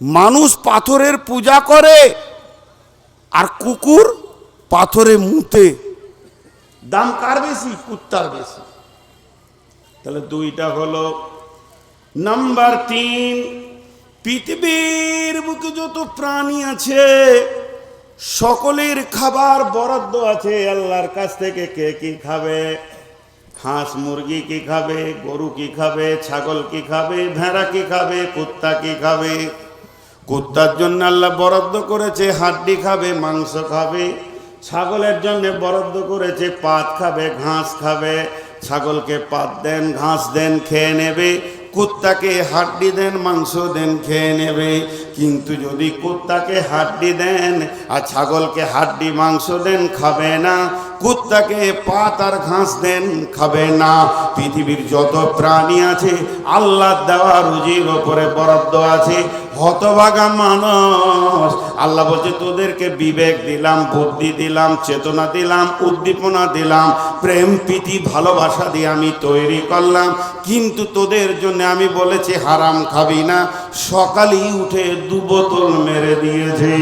মানুষ পাথরের পূজা করে আর কুকুর পাথরে মুতে। দাম কার বেশি? কুত্তার বেশি। তাহলে দুইটা হলো নাম্বার তিন, পৃথিবীর বুকে যত প্রাণী আছে, সকলের খাবার বরাদ্দ আছে। আল্লাহর কাছ থেকে কে কি খাবে? হাঁস মুরগি কি খাবে? গরু কি খাবে? ছাগল কি খাবে? ভেড়া কি খাবে? কুত্তা কি খাবে? কুত্তার জন্য আল্লাহ বরাদ্দ করেছে, হাড্ডি খাবে, মাংস খাবে, ছাগলের জন্য বরাদ্দ করেছে পাত খাবে, ঘাস খাবে, ছাগলকে পাত দেন, ঘাস দেন, খেয়ে নেবে, কুত্তাকে হাড্ডি দেন, মাংস দেন, খেয়ে নেবে। কিন্তু যদি কুত্তাকে হাড্ডি দেন আর ছাগলকে হাড্ডি, মাংস দেন, খাবে না কুত্তাকে পাত আর ঘাস দেন, খাবে না। পৃথিবীর যত প্রাণী আছে আল্লাহ দেওয়া রুজির ওপরে বরাদ্দ আছে। হতভাগা মানুষ। আল্লাহ বলছে, তোদেরকে বিবেক দিলাম, বুদ্ধি দিলাম, চেতনা দিলাম, উদ্দীপনা দিলাম। প্রেম, প্রীতি, ভালোবাসা দিয়ে আমি তৈরি করলাম। কিন্তু তোদের জন্য আমি বলেছি, হারাম খাবি না। সকালেই উঠে দু বোতল মেরে দিয়েছে।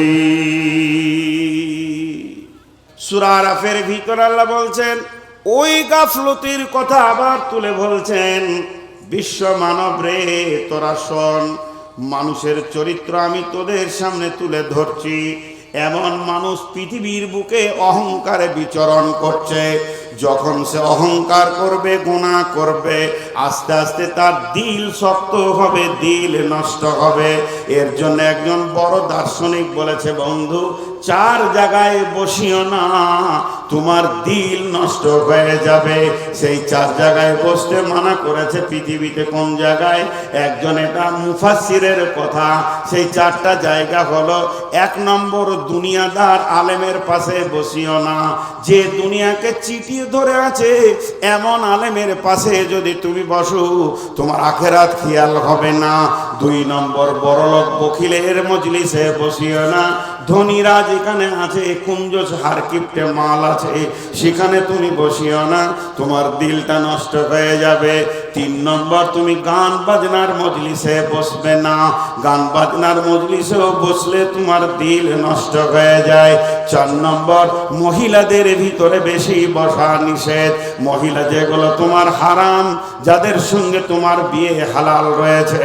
সুরারাফের ভিতর আল্লাহ বলছেন, ওই গাফলতির কথা আবার তুলে বলছেন, বিশ্ব মানব রে, তোরা শোন, মানুষের চরিত্র আমি তোদের সামনে তুলে ধরছি, এমন মানুষ পৃথিবীর বুকে অহংকারে বিচরণ করছে যখন সে অহংকার করবে, গুণা করবে, আস্তে আস্তে তার দিল শক্ত হবে, দিল নষ্ট হবে। এর জন্য একজন বড় দার্শনিক বলেছে, বন্ধু, চার জায়গায় বসিও না, তোমার দিল নষ্ট হয়ে যাবে। সেই চার জায়গায় বসতে মানা করেছে পৃথিবীতে কোন জায়গায়? একজন এটা মুফাসিরের কথা। সেই চারটা জায়গা হলো, এক নম্বর দুনিয়াদার আলেমের পাশে বসিও না। যে দুনিয়াকে চিটিয়ে ধরে আছে, এমন আলেমের পাশে যদি তুমি বসো, তোমার আখেরাত খেয়াল হবে না। দুই নম্বর বড়লোক বকিলের মজলিসে বসিও না। ধনীরা যেখানে আছে কুঞ্জ হার কিপটে মাল আছে, সেখানে তুমি বসিও না। তোমার দিলটা নষ্ট হয়ে যাবে। তিন নম্বর, তুমি গান বাজনার মজলিসে বসবে না। গান বাজনার মজলিসেও বসলে তোমার দিল নষ্ট হয়ে যায়। চার নম্বর, মহিলাদের ভিতরে বেশি বসা নিষেধ। মহিলা যেগুলো তোমার হারাম, যাদের সঙ্গে তোমার বিয়ে হালাল রয়েছে,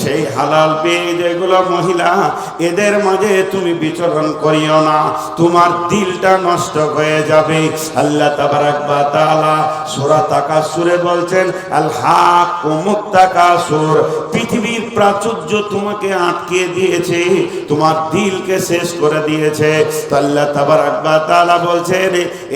সেই হালাল বিয়ে যেগুলো মহিলা, এদের মাঝে তুমি বিচরণ করিও না। তোমার দিলটা নষ্ট হয়ে যাবে। আল্লাহ তাবারাক বা সূরা তাকাসুরে বলছেন, আল হাক পৃথিবীর প্রাচুর্য তোমাকে আটকে দিয়েছে, তোমার দিলকে শেষ করে দিয়েছে। তো আল্লাহ বলছেন,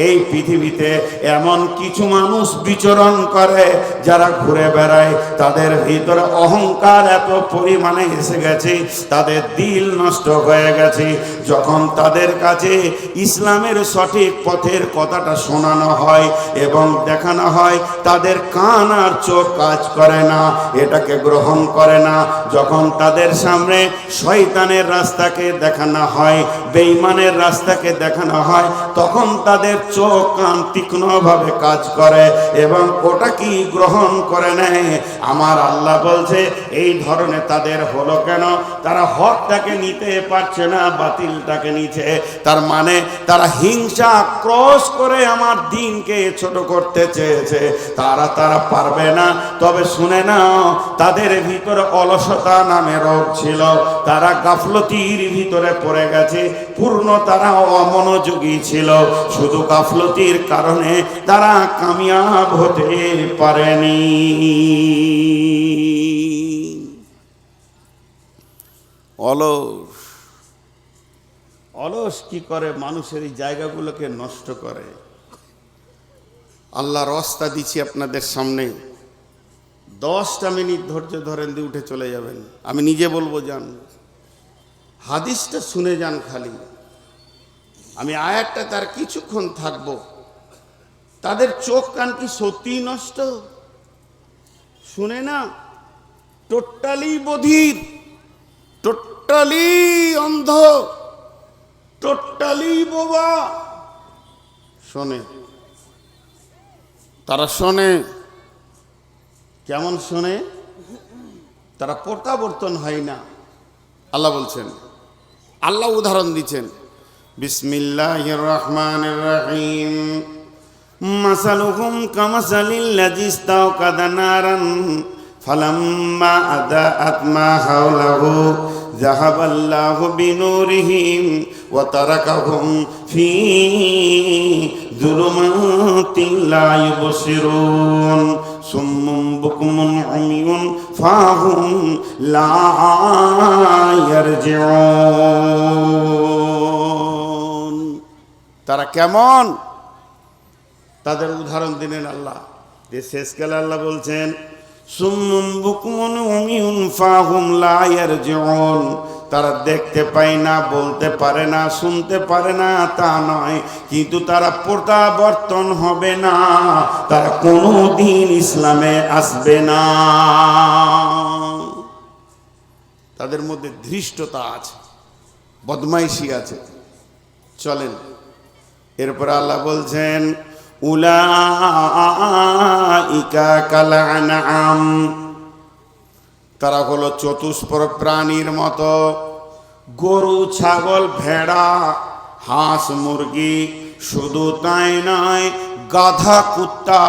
এই পৃথিবীতে এমন কিছু মানুষ বিচরণ করে যারা ঘুরে বেড়ায়। তাদের ভিতরে অহংকার এত পরিমাণে এসে গেছে, তাদের দিল নষ্ট হয়ে গেছে। যখন তাদের কাছে ইসলামের সঠিক পথের কথাটা শোনানো হয় এবং দেখানো হয়, তাদের কান আর চোখ কাজ করে না, এটাকে গ্রহণ করে না। যখন তাদের সামনে শয়তানের রাস্তাকে দেখানো হয়, বেঈমানের রাস্তাকে দেখানো হয়, তখন তাদের চোখ কান তীক্ষ্ণভাবে কাজ করে এবং ওটা কি গ্রহণ করে নেয়। আমার আল্লাহ বলছে, এই ধরনের তাদের হলো কেন? তারা হকটাকে নিতে পারছে না, বাতিলটাকে নিচ্ছে তার মানে তারা হিংসা ক্রস করে আমার দিনকে ছোট করতে চেয়েছে। তারা তারা পারবে না তবে শুনে নাও, তাদের ভিতরে অলসতা নামে রোগ ছিল। তারা গাফলতির ভিতরে পড়ে গেছে। পূর্ণ তারা অমনোযোগী ছিল। শুধু গাফলতির কারণে তারা কামিয়াব হতে পারেনি। অলস। অলস কি করে? মানুষের এই জায়গাগুলোকে নষ্ট করে। আল্লাহ রস্তা দিচ্ছি আপনাদের সামনে। দশটা মিনিট ধৈর্য ধরেন দিয়ে উঠে চলে যাবেন। আমি নিজে বলব, যান। হাদিসটা শুনে যান খালি। আমি আয়াতটা তার কিছুক্ষণ থাকব। তাদের চোখ কান কি সত্যিই নষ্ট? শুনে না? টোটালি বধির, টোটালি অন্ধ, টোটালি বোবা। শোনে। তারা শোনে। কেমন শোনে? তারা প্রত্যাবর্তন হয় না। আল্লাহ বলছেন, আল্লাহ উদাহরণ দিচ্ছেন বিসমিল্লাহ রহমান রহিম মাসালুকুম কামাসালিল্লাযী ইস্তাওকাদা নারান, ফালাম্মা আদা আত্মা হাওলাহু, যাহাবাল্লাহু বিনুরিহিম ওয়া তারাকাহুম ফি যুলুমাতিন লা ইউবসিরুন সুম্মুম বুকমুন উমিউন ফাহুম লা ইয়ারজিউন। তারা কেমন? তাদের উদাহরণ দিলেন আল্লাহ। যে শেষকালে আল্লাহ বলছেন তারা দেখতে পায় না, বলতে পারে না, শুনতে পারে না, তা নয়। কিন্তু তারা প্রত্যাবর্তন হবে না। তারা কোনো দিন ইসলামে আসবে না। তাদের মধ্যে ধৃষ্টতা আছে, বদমাইশি আছে। চলেন, এরপর আল্লাহ বলছেন তারা হলো চতুষ্পর প্রাণীর মতো। গরু, ছাগল, ভেড়া, হাঁস, মুরগি, শুধু তাই নয়, গাধা, কুত্তা,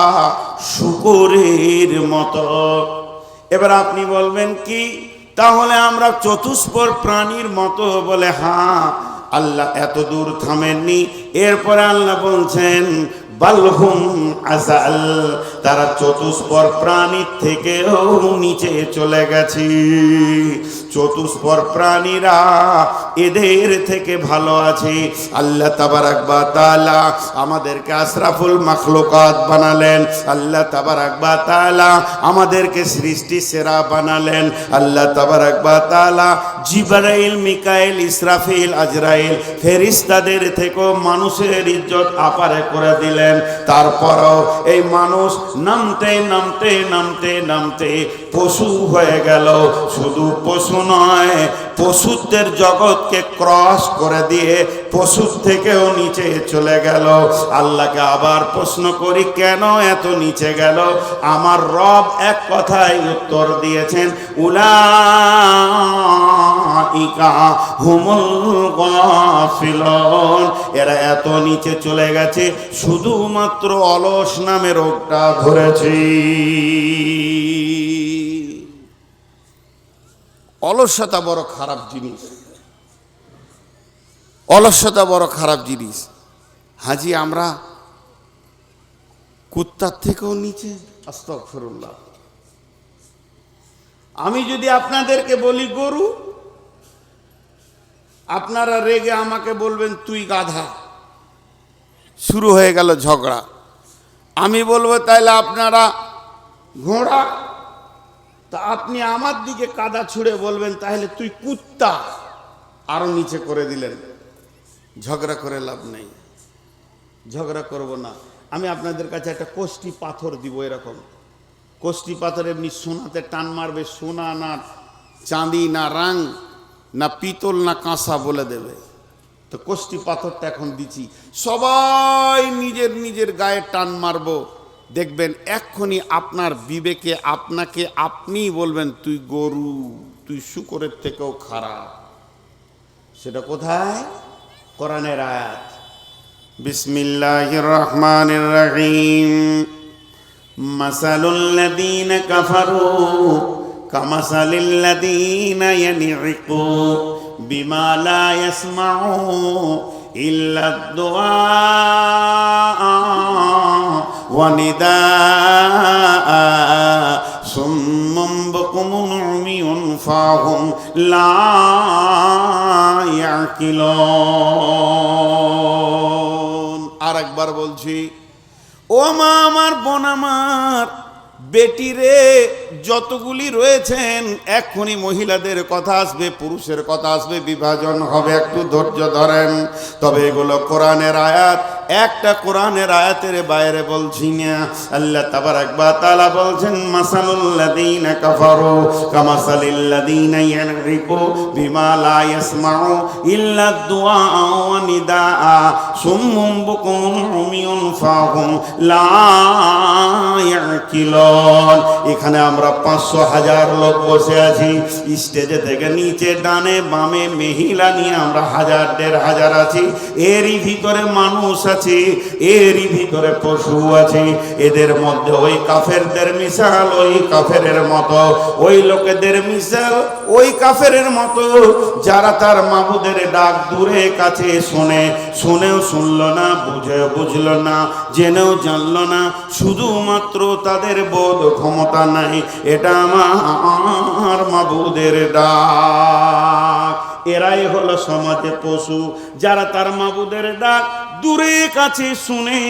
শুকুরের মতো। এবার আপনি বলবেন কি? তাহলে আমরা চতুষ্পর প্রাণীর মতো বলে হ্যাঁ আল্লাহ এত দূর থামেননি। এরপরে আল্লাহ বলছেন বালহুম আজাল তারা চতুষ্পর প্রাণীর থেকেও নিচে চলে গেছে। চতুষ্পর প্রাণীরা এদের থেকে ভালো আছে। আল্লাহ তাবারাক বা তাআলা আমাদেরকে আশরাফুল মাখলুকাত বানালেন। আল্লাহ তাবারাক বা তাআলা আমাদেরকে সৃষ্টি সেরা বানালেন। আল্লাহ তাবারাক বা তাআলা জিবরাইল, মিকাইল, ইসরাফিল, আজরাইল ফেরিস্তাদের থেকেও মানুষের ইজ্জত আপারে করে দিলেন। তারপরও এই মানুষ নামতে নামতে নামতে নামতে পশু হয়ে গেল। শুধু পশু নয়, পশুদের জগৎকে ক্রস করে দিয়ে পশুর থেকেও নিচে চলে গেল। আল্লাহকে আবার প্রশ্ন করি, কেন এত নিচে গেল? আমার রব এক কথায় উত্তর দিয়েছেন গাফিলুন। এরা এত নিচে চলে গেছে, শুধুমাত্র অলস নামে রোগটা ধরেছে অলসতা বড় খারাপ জিনিস। অলসতা বড় খারাপ জিনিস। হাজি, আমরা কুত্তার থেকেও নিচে। আস্তফরুল্লাহ আমি যদি আপনাদেরকে বলি, গরু, আপনারা রেগে আমাকে বলবেন তুই গাধা। শুরু হয়ে গেল ঝগড়া। আমি বলব তাইলে আপনারা ঘোড়া, তা আপনি আমার দিকে কাদা ছুঁড়ে বলবেন তাহলে তুই কুত্তা। আরও নিচে করে দিলেন। ঝগড়া করে লাভ নেই। ঝগড়া করব না। আমি আপনাদের কাছে একটা কোষ্টি পাথর দিব এরকম। কোষ্টি পাথর এমনি সোনাতে টান মারবে, সোনা না চাঁদি না রাং না পিতল না কাঁসা বলে দেবে। তো কষ্টি পাথরটা এখন দিচ্ছি সবাই নিজের নিজের গায়ে টান মারবো। দেখবেন এক্ষুনি আপনার বিবেকে, আপনাকে আপনিই বলবেন, তুই গরু, তুই শুকরের থেকেও খারাপ। সেটা কোথায়? কোরআনের আয়াত। বিসমিল্লাহ রহমান রহিম মাসালুল্লাযীন কাফারু কামাসালিল্লাযীন ইয়ানিকু বিমা লা ইয়াসমাউ ইল্লা দুআ ওয়া নিদাআ সুম্মুম বলছি ও মা আমার বোন আমার, বেটি রে যতগুলি রয়েছেন, এক্ষুনি মহিলাদের কথা আসবে, পুরুষের কথা আসবে, বিভাজন হবে, একটু ধৈর্য ধরেন। তবে এগুলো কোরআনের আয়াত। একটা কোরআনের আয়াতের বাইরে বলছি না। আল্লাহ তাবার একবার তালা বলছেন মাসালুল্লাদিন কাফারু কামাসালিল্লাদিন ইয়ানরিকু বিমা ইয়াসমাউ ইল্লা দুআ ওয়া নিদাআ। সুম্মুম বুকুম উমিয়ুন ফাহুম লা ইয়াকিলুন। এখানে আমরা আমরা পাঁচশো হাজার লোক বসে আছি। স্টেজে থেকে নিচে, ডানে, বামে, মেহিলা নিয়ে আমরা হাজার, দেড় হাজার আছি। এরই ভিতরে মানুষ আছে, এরই ভিতরে পশু আছে। এদের মধ্যে ওই কাফেরদের মিশাল, ওই কাফেরের মতো। ওই লোকেদের মিশাল, ওই কাফেরের মতো। যারা তার মাবুদের ডাক দূরে, কাছে শোনে, শুনেও শুনলো না, বুঝে বুঝলো না, জেনেও জানলো না। শুধুমাত্র তাদের বোধ ক্ষমতা নাই। এটা আমার মাবুদের ডাক। এরাই হলো সমাজে পশু যারা তার মাবুদের ডাক দূরে কাছে শুনে,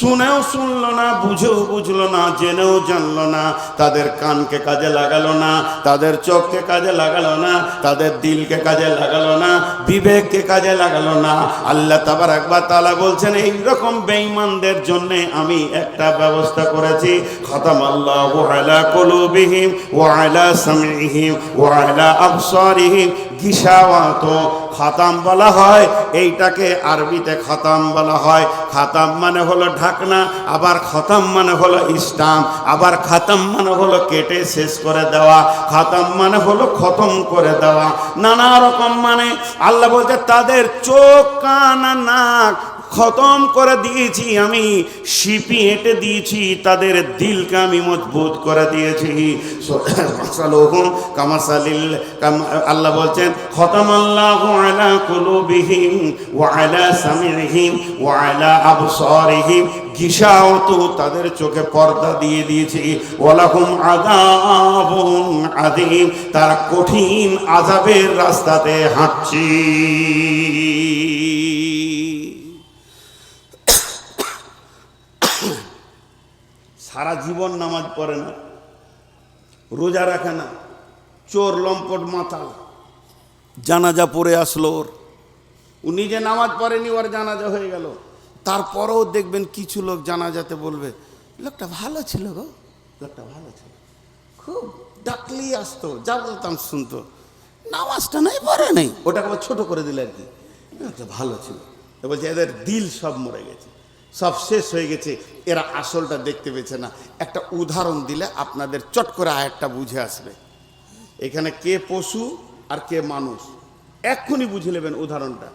শুনেও শুনলো না, বুঝেও বুঝলো না, জেনেও জানলো না, তাদের কানকে কাজে লাগালো না, তাদের চোখকে কাজে লাগালো না, তাদের দিলকে কাজে লাগালো না, বিবেককে কাজে লাগালো না। আল্লাহ তাবার একবার তালা বলছেন এই রকম বেঈমানদের জন্য আমি একটা ব্যবস্থা করেছি। খতম আল্লাহ আলা কলুবিহিম ওয়া আলা সামিহিম ওয়া আলা আবসারিহিম। গিসাওয়াত খাতাম বলা হয়, এইটাকে আরবিতে খতাম বলা হয়। খাতাম মানে হলো ঢাকনা, আবার খতাম মানে হলো ইসলাম আবার খাতাম মানে হলো কেটে শেষ করে দেওয়া, খাতাম মানে হলো খতম করে দেওয়া। নানা রকম মানে আল্লাহ বলতে তাদের চোখ, কান নাক খতম করে দিয়েছি আমি, শিপি এঁটে দিয়েছি, তাদের দিলকে আমি মজবুত করে দিয়েছি। কামাসালিল আল্লাহ বলছেন খতম আল্লাহ আলা কুলুবিহিম ওয়া আলা সামিহিম ওয়া আলা আবসারিহিম, গিশাওতু তাদের চোখে পর্দা দিয়ে দিয়েছি। ওয়ালাহুম আযাবুন আযীম, তারা কঠিন আযাবের রাস্তাতে হাঁটছি। সারা জীবন নামাজ পড়ে না, রোজা রাখে না, চোর, লম্পট মাথা জানাজা পড়ে আসলো ওর। ও নিজে নামাজ পড়েনি, ওর জানাজা হয়ে গেল। তারপরেও দেখবেন কিছু লোক জানাজাতে বলবে, লোকটা ভালো ছিল গো। লোকটা ভালো ছিল। খুব ডাকলেই আসতো, যা বলতাম শুনতো। নামাজটা নাই, পড়ে নেই। ওটাকে আবার ছোট করে দিলে আর কি। ভালো ছিল। বলছে, এদের দিল সব মরে গেছে। সব শেষ হয়ে গেছে। এরা আসলটা দেখতে পেয়েছে না। একটা উদাহরণ দিলে আপনাদের চট করে আরেকটা বুঝে আসবে। এখানে কে পশু আর কে মানুষ। এক্ষুনি বুঝে নেবেন উদাহরণটা।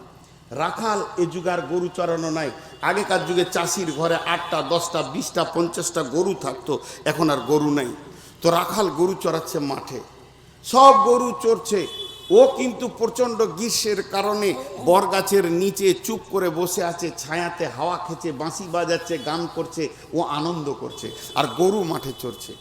রাখাল, এ যুগে আর গরু চড়ানো নাই। আগেকার যুগে চাষির ঘরে আটটা, দশটা, বিশটা, পঞ্চাশটা গরু থাকতো। এখন আর গরু নাই। তো রাখাল গরু চড়াচ্ছে মাঠে। সব গরু চড়ছে। ও কিন্তু প্রচণ্ড গ্রীষ্মের কারণে বরগাছের নিচে চুপ করে বসে আছে, ছায়াতে হাওয়া খেছে বাঁশি বাজাচ্ছে, গান করছে, ও আনন্দ করছে আর গরু মাঠে চড়ছে।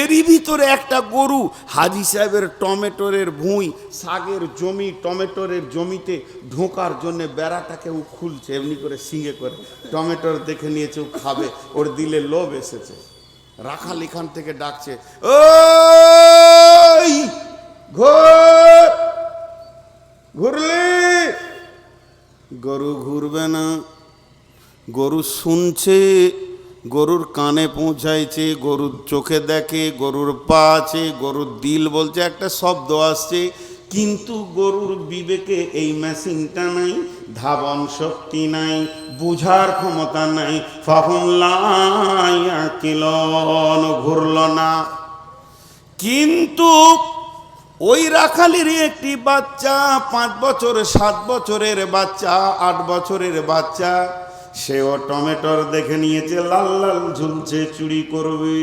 এরই ভিতরে একটা গরু হাজি সাহেবের টমেটোরের ভুঁই শাকের জমি, টমেটোরের জমিতে ঢোকার জন্য বেড়াটাকে ও খুলছে, এমনি করে সিঙে করে। টমেটোর দেখে নিয়েছে, ও খাবে, ওর দিলে লোভ এসেছে। রাখাল এখান থেকে ডাকছে ঘোর ঘুরলি গরু ঘুরবে না। গরু শুনছে, গরুর কানে পৌঁছাইছে, গরুর চোখে দেখে, গরুর পা আছে, গরুর দিল বলছে, একটা শব্দ আসছে। কিন্তু গরুর বিবেকে এই মেশিনটা নাই, ধাবন শক্তি নাই, বুঝার ক্ষমতা নাই। ফাহুম কিলন ঘুরল না। কিন্তু ওই রাখালেরই একটি বাচ্চা, পাঁচ বছর, সাত বছরের বাচ্চা, আট বছরের বাচ্চা, সেও টমেটোর দেখে নিয়েছে, লাল লাল ঝুলছে, চুরি করবে।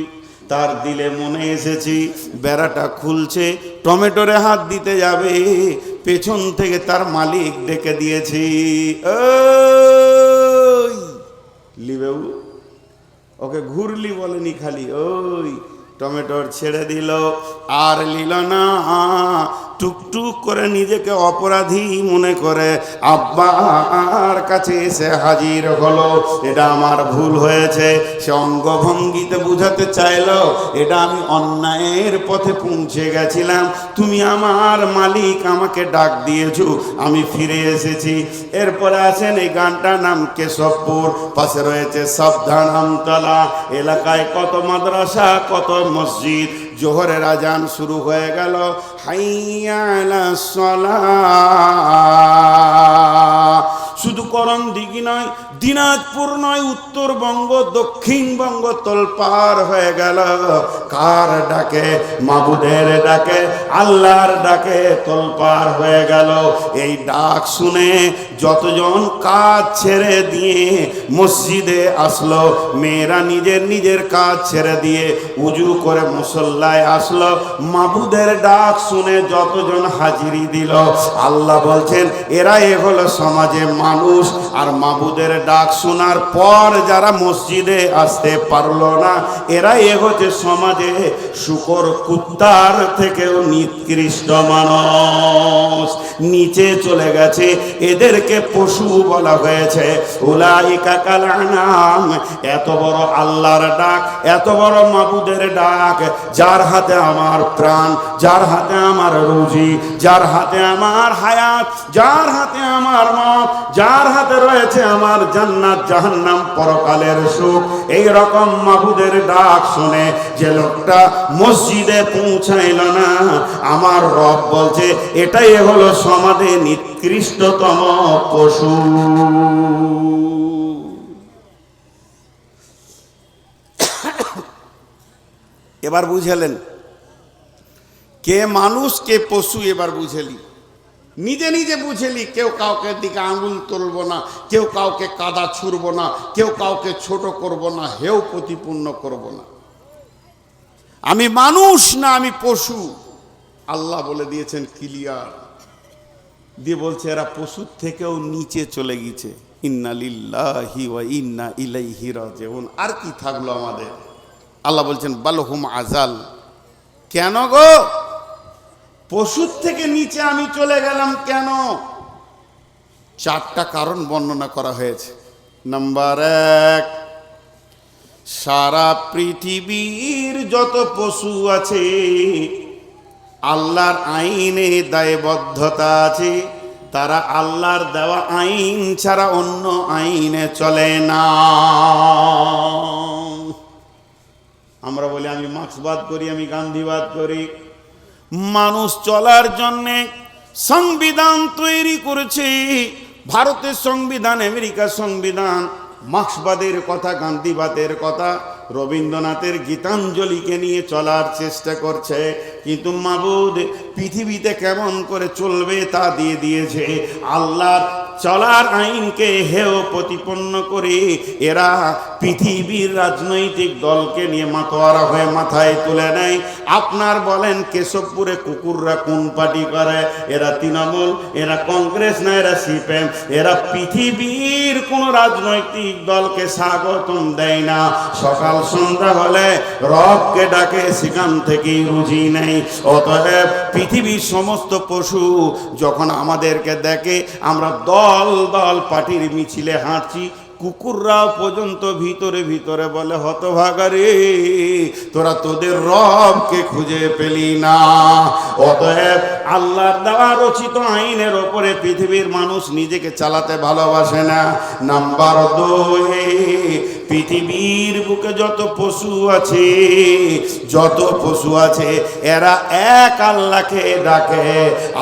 তার দিলে মনে এসেছি, বেড়াটা খুলছে, টমেটোরে হাত দিতে যাবে। পেছন থেকে তার মালিক ডেকে দিয়েছি লিবেউ, ওকে ঘুরলি বলেনি খালি, ওই টমেটোর ছেড়ে দিল। আর লিল না। টুকটুক করে নিজেকে অপরাধী মনে করে, আব্বার কাছে এসে হাজির হলো। এটা আমার ভুল হয়েছে। সে অঙ্গভঙ্গিতে বুঝাতে চাইলো, এটা আমি অন্যায়ের পথে পৌঁছে গেছিলাম। তুমি আমার মালিক, আমাকে ডাক দিয়েছ, আমি ফিরে এসেছি। এরপরে আছেন এই গানটার নাম কেশবপুর, পাশে রয়েছে সাবধান আমতলা। এলাকায় কত মাদ্রাসা, কত মসজিদ জোহরের আজান শুরু হয়ে গেল। হাইয়ালা সলা। শুধু করণ দিঘি নয় দিনাজপুর নয়, উত্তরবঙ্গ, দক্ষিণবঙ্গ তোলপার হয়ে গেল। কার ডাকে? মাবুদের ডাকে, আল্লাহর ডাকে তোলপার হয়ে গেল। এই ডাক শুনে যতজন কাজ ছেড়ে দিয়ে মসজিদে আসলো, মেয়েরা নিজের নিজের কাজ ছেড়ে দিয়ে উজু করে মুসল্লায় আসলো। মাবুদের ডাক শুনে যতজন হাজিরি দিল, আল্লাহ বলছেন এরা এ হলো সমাজে মানুষ আর মাবুদের ডাক শোনার পর যারা মসজিদে আসতে পারল না এরা এ হচ্ছে সমাজে শুকর কুত্তার থেকেও নিকৃষ্ট মানুষ। নিচে চলে গেছে, এদেরকে পশু বলা হয়েছে। উলাইকা কালানাম এত বড় আল্লাহর ডাক, এত বড় মাবুদের ডাক, যার হাতে আমার প্রাণ, যার হাতে আমার রুজি, যার হাতে আমার হায়াত, যার হাতে আমার মত যার হাতে রয়েছে আমার জান্নাত, জাহান্নাম, পরকালের সুখ। এই রকম মাবুদের ডাক শুনে যে লোকটা মসজিদে পৌঁছাইল না, আমার রব বলছে, এটাই হলো সমাজে নিকৃষ্টতম পশু। এবার বুঝালেন, কে মানুষ কে পশু এবার বুঝেলি? নিজে নিজে বুঝেলি, কেউ কাউকে দিকে আঙুল তুলব না, কেউ কাউকে কাদা ছুড়ব না, কেউ কাউকে ছোট করব না, হেও প্রতিপূর্ণ করব না। আমি মানুষ না, আমি পশু। আল্লাহ বলে দিয়েছেন, ক্লিয়ার। দিয়ে বলছে, এরা পশুর থেকেও নিচে চলে গেছে। ইন্না লিল্লাহি ওয়া ইন্না ইলাইহি রাজিউন। আর কি থাকল আমাদের? আল্লাহ বলছেন, বালহুম আজাল। কেন গো? পশুর থেকে নিচে আমি চলে গেলাম কেন? চারটা কারণ বর্ণনা করা হয়েছে। নাম্বার এক, সারা পৃথিবীর যত পশু আছে, আল্লাহর আইনে দায়বদ্ধতা আছে, তারা আল্লাহর দেওয়া আইন ছাড়া অন্য আইনে চলে না। আমরা বলি, আমি মার্ক্সবাদ করি, আমি গান্ধীবাদ করি। মানুষ চলার জন্যে সংবিধান তৈরি করেছে। ভারতের সংবিধান, আমেরিকার সংবিধান, মার্ক্সবাদের কথা, গান্ধীবাদের কথা, রবীন্দ্রনাথের গীতাঞ্জলিকে নিয়ে চলার চেষ্টা করছে। কিন্তু মাবুদ, পৃথিবীতে কেমন করে চলবে তা দিয়ে দিয়েছে। আল্লাহর চলার আইনকে হেও প্রতিপন্ন করে এরা পৃথিবীর রাজনৈতিক দলকে নিয়ে মাতোয়ারা হয়ে মাথায় তুলে নেয়। আপনার বলেন, কেশবপুরে কুকুররা কোন পার্টি করে? এরা তৃণমূল, এরা কংগ্রেস না এরা সিপিএম? এরা পৃথিবীর কোন রাজনৈতিক দলকে স্বাগতম দেয় না। সকাল সন্ধ্যা হলে রবকে ডাকে, সেখান থেকেই রুজি নেই। অতএব পৃথিবীর সমস্ত পশু যখন আমাদেরকে দেখে, আমরা দল দল দল, পাটির মিছিলে হাঁটছি, কুকুররা পর্যন্ত ভিতরে ভিতরে বলে হতভাগারে তোরা তোদের রবকে খুঁজে পেলি না। অতএব আল্লাহর দেওয়া রচিত আইনের ওপরে পৃথিবীর মানুষ নিজেকে চালাতে ভালোবাসে না। নাম্বার দুই, পৃথিবীর বুকে যত পশু আছে, যত পশু আছে, এরা এক আল্লাহকে ডাকে।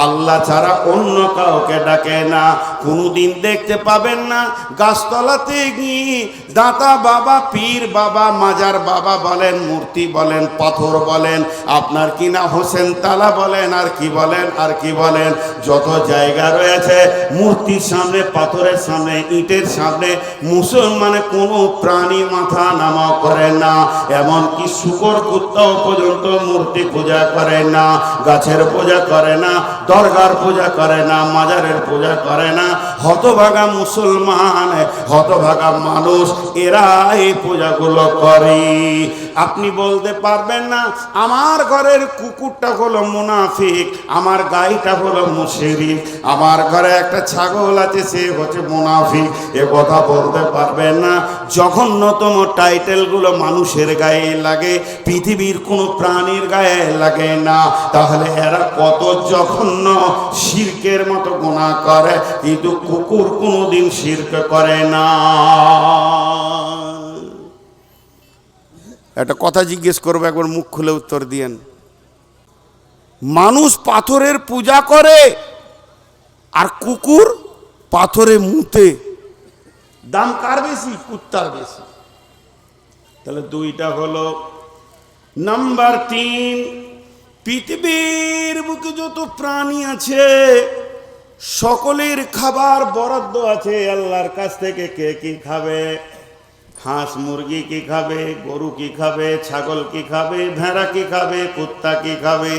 আল্লাহ ছাড়া অন্য কাউকে ডাকে না। কোনোদিন দেখতে পাবেন না, গাছতলাতে গিয়ে দাতা বাবা, পীর বাবা, মাজার বাবা বলেন, মূর্তি বলেন, পাথর বলেন, আপনার কি না হোসেন তালা বলেন, আর কি বলেন? আর কি বলেন? যত জায়গা রয়েছে, মূর্তির সামনে, পাথরের সামনে, ইটের সামনে, মুসলমানে কোনো প্রাণী মাথা নামা করে না। এমনকি শুকর কুত্তাও পর্যন্ত মূর্তি পূজা করে না, গাছের পূজা করে না, দরগার পূজা করে না, মাজারের পূজা করে না। হতভাগা মুসলমান, হতভাগা মানুষ এরা এই পূজাগুলো করে আপনি বলতে পারবেন না, আমার ঘরের কুকুরটা হলো মুনাফিক, আমার গাইটা হলো মুশরিক, আমার ঘরে একটা ছাগল আছে, সে হচ্ছে মুনাফিক। এ কথা বলতে পারবেন না, জঘন্যতম টাইটেলগুলো মানুষের গায়ে লাগে, পৃথিবীর কোনো প্রাণীর গায়ে লাগে না। তাহলে এরা কত জঘন্য শির্কের মতো গুণা করে, কিন্তু কুকুর কোনোদিন শির্ক করে না। একটা কথা জিজ্ঞেস করব, একবার মুখ খুলে উত্তর দিয়েন। মানুষ পাথরের পূজা করে আর কুকুর পাথরে মুতে। দাম কার বেশি? কুত্তার বেশি। তাহলে দুইটা হলো, নাম্বার তিন, পৃথিবীর বুকে যত প্রাণী আছে, সকলের খাবার বরাদ্দ আছে, আল্লাহর কাছ থেকে কে কি খাবে? হাঁস মুরগি কি খাবে, গরু কি খাবে, ছাগল কি খাবে, ভেড়া কি খাবে, কুত্তা কি খাবে?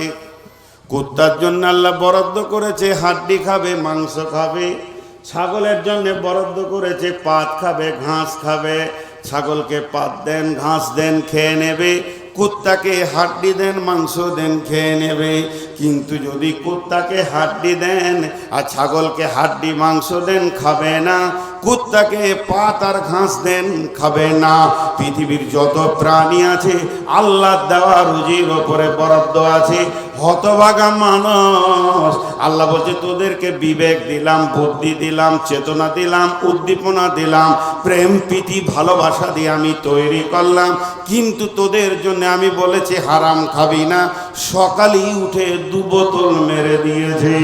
কুত্তার জন্য আল্লাহ বরাদ্দ করেছে, হাড্ডি খাবে, মাংস খাবে। ছাগলের জন্য বরাদ্দ করেছে, পাত খাবে, ঘাস খাবে। ছাগলকে পাত দেন, ঘাস দেন, খেয়ে নেবে। কুত্তাকে হাড্ডি দেন, মাংস দেন, খেয়ে নেবে। কিন্তু যদি কুত্তাকে হাড্ডি দেন আর ছাগলকে হাড্ডি, মাংস দেন, খাবে না কুত্তাকে পাত আর ঘাস দেন, খাবে না। পৃথিবীর যত প্রাণী আছে আল্লাহ দেওয়া রুজির ওপরে বরাদ্দ আছে। হতভাগা মানুষ। আল্লাহ বলছে, তোদেরকে বিবেক দিলাম, বুদ্ধি দিলাম, চেতনা দিলাম, উদ্দীপনা দিলাম। প্রেম, প্রীতি, ভালোবাসা দিয়ে আমি তৈরি করলাম। কিন্তু তোদের জন্য আমি বলেছি, হারাম খাবি না। সকালেই উঠে দু বোতল মেরে দিয়েছি।